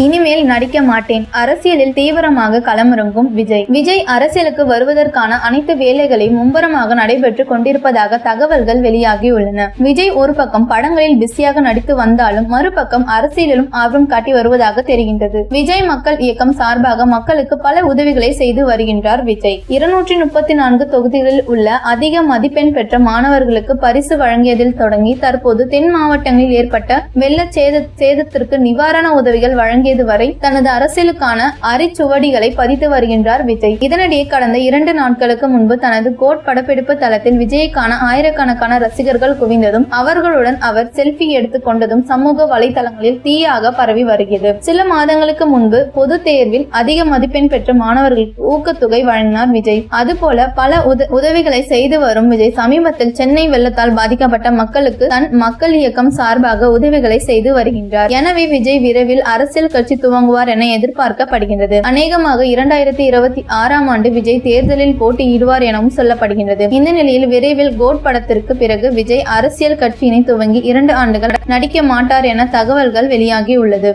இனிமேல் நடிக்க மாட்டேன். அரசியலில் தீவிரமாக களமிறங்கும் விஜய். விஜய் அரசியலுக்கு வருவதற்கான அனைத்து வேலைகளையும் மும்பரமாக நடைபெற்று கொண்டிருப்பதாக தகவல்கள் வெளியாகியுள்ளன விஜய் ஒரு பக்கம் படங்களில் பிஸியாக நடித்து வந்தாலும் மறுபக்கம் அரசியலிலும் ஆர்வம் காட்டி வருவதாக தெரிகின்றது. விஜய் மக்கள் இயக்கம் சார்பாக மக்களுக்கு பல உதவிகளை செய்து வருகின்றார் விஜய். இருநூற்றி முப்பத்தி நான்கு தொகுதிகளில் உள்ள அதிக மதிப்பெண் பெற்ற மாணவர்களுக்கு பரிசு வழங்கியதில் தொடங்கி தற்போது தென் மாவட்டங்களில் ஏற்பட்ட வெள்ள சேத சேதத்திற்கு நிவாரண உதவிகள் வழங்கியது வரை தனது அரசியலுக்கான அரிச்சுவடிகளை பதித்து வருகின்றார் விஜய். இதனிடையே கடந்த இரண்டு நாட்களுக்கு முன்பு தனது கோட் படப்பிடிப்பு தளத்தில் விஜய்க்கான ஆயிரக்கணக்கான ரசிகர்கள் குவிந்ததும் அவர்களுடன் அவர் செல்ஃபி எடுத்துக் கொண்டதும் சமூக வலைதளங்களில் தீயாக பரவி வருகிறது. சில மாதங்களுக்கு முன்பு பொது தேர்வில் அதிக மதிப்பெண் பெற்ற மாணவர்களுக்கு ஊக்கத்தொகை வழங்கினார் விஜய். அதுபோல பல உத- உதவிகளை செய்து வரும் விஜய் சமீபத்தில் சென்னை வெள்ளத்தால் பாதிக்கப்பட்ட மக்களுக்கு தன் மக்கள் இயக்கம் சார்பாக உதவிகளை செய்து வருகின்றார். எனவே விஜய் விரைவில் அரசியல் கட்சி துவங்குவார் என எதிர்பார்க்கப்படுகின்றது. அநேகமாக இரண்டாயிரத்தி இருபத்தி ஆறாம் ஆண்டு விஜய் தேர்தலில் போட்டியிடுவார் எனவும் சொல்லப்படுகின்றது. இந்த நிலையில் விரைவில் கோட் படத்திற்கு பிறகு விஜய் அரசியல் கட்சியினை துவங்கி இரண்டு ஆண்டுகள் நடிக்க மாட்டார் என தகவல்கள் வெளியாகியுள்ளது.